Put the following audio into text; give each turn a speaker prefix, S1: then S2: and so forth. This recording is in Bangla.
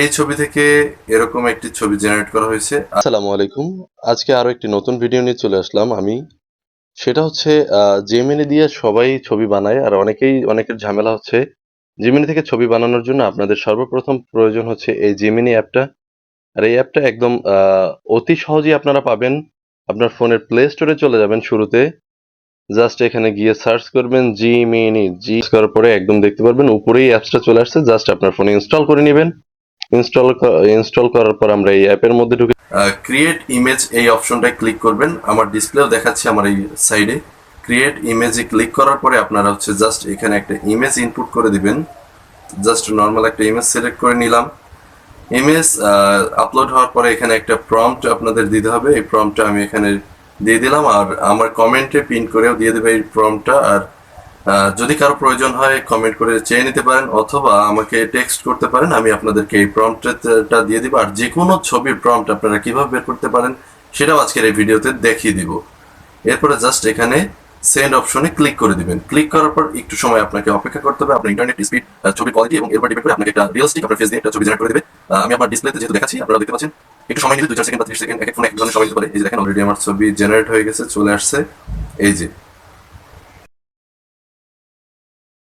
S1: এই ছবি থেকে এরকম একটি ছবি জেনারেট করা হয়েছে।
S2: আসসালামু আলাইকুম। আজকে আরও একটি নতুন ভিডিও নিয়ে চলে আসলাম আমি। সেটা হচ্ছে জেমিনি দিয়ে সবাই ছবি বানায়, আর অনেকেই, অনেকের ঝামেলা হচ্ছে জেমিনি থেকে ছবি বানানোর জন্য। আপনাদের সর্বপ্রথম প্রয়োজন হচ্ছে এই জেমিনি অ্যাপটা আর এই অ্যাপটা একদম অতি সহজেই আপনারা পাবেন। আপনার ফোনের প্লে স্টোরে চলে যাবেন শুরুতে। জাস্ট এখানে গিয়ে সার্চ করবেন জিমিনি জি করার পরে একদম দেখতে পারবেন, উপরেই অ্যাপসটা চলে আসছে। জাস্ট আপনার ফোনে ইনস্টল করে নেবেন। ইনস্টল ইনস্টল করার পর আমরা এই অ্যাপের মধ্যে ঢুকে
S1: ক্রিয়েট ইমেজ এই অপশনটায় ক্লিক করবেন। আমার ডিসপ্লেও দেখাচ্ছে আমার এই সাইডে ক্রিয়েট ইমেজে ক্লিক করার পরে আপনারা হচ্ছে জাস্ট এখানে একটা ইমেজ ইনপুট করে দিবেন। জাস্ট নর্মাল একটা ইমেজ সিলেক্ট করে নিলাম। ইমেজ আপলোড হওয়ার পরে এখানে একটা প্রম্পট আপনাদের দিতে হবে। এই প্রম্পটটা আমি এখানে দিয়ে দিলাম। আর আমার কমেন্টে পিন করেও দিয়ে দেবে এই প্রম্পটটা আর যদি কারও প্রয়োজন হয় কমেন্ট করে চেয়ে নিতে পারেন, অথবা আমাকে টেক্সট করতে পারেন, আমি আপনাদেরকে এই প্রম্পটটা দিয়ে দিব। আর যে কোনো ছবির প্রম্পট আপনারা কীভাবে বের করতে পারেন, সেটাও আজকের এই ভিডিওতে দেখিয়ে দিব। এরপরে জাস্ট এখানে সেন্ড অপশনে ক্লিক করে দিবেন। ক্লিক করার পর একটু সময় আপনাকে অপেক্ষা করতে হবে। আপনার ইন্টারনেট স্পিড ছবির কোয়ালিটি এবং এরপর ডিপেন্ড করে আপনাকে একটা রিয়েলিস্টিক আপনার ফেস দিয়ে একটা ছবি জেনারেট করে দেবে। আমি আমার ডিসপ্লেতে যেহেতু দেখাচ্ছি আপনারা দেখতে পাচ্ছেন। একটু সময় নিলে দুই চার সেকেন্ড বা ত্রিশ সেকেন্ড এক ফোনে এক ধরনের সময় নিতে পারে। এই যে দেখেন অলরেডি আমার ছবি জেনারেট হয়ে গেছে, চলে আসছে। এই যে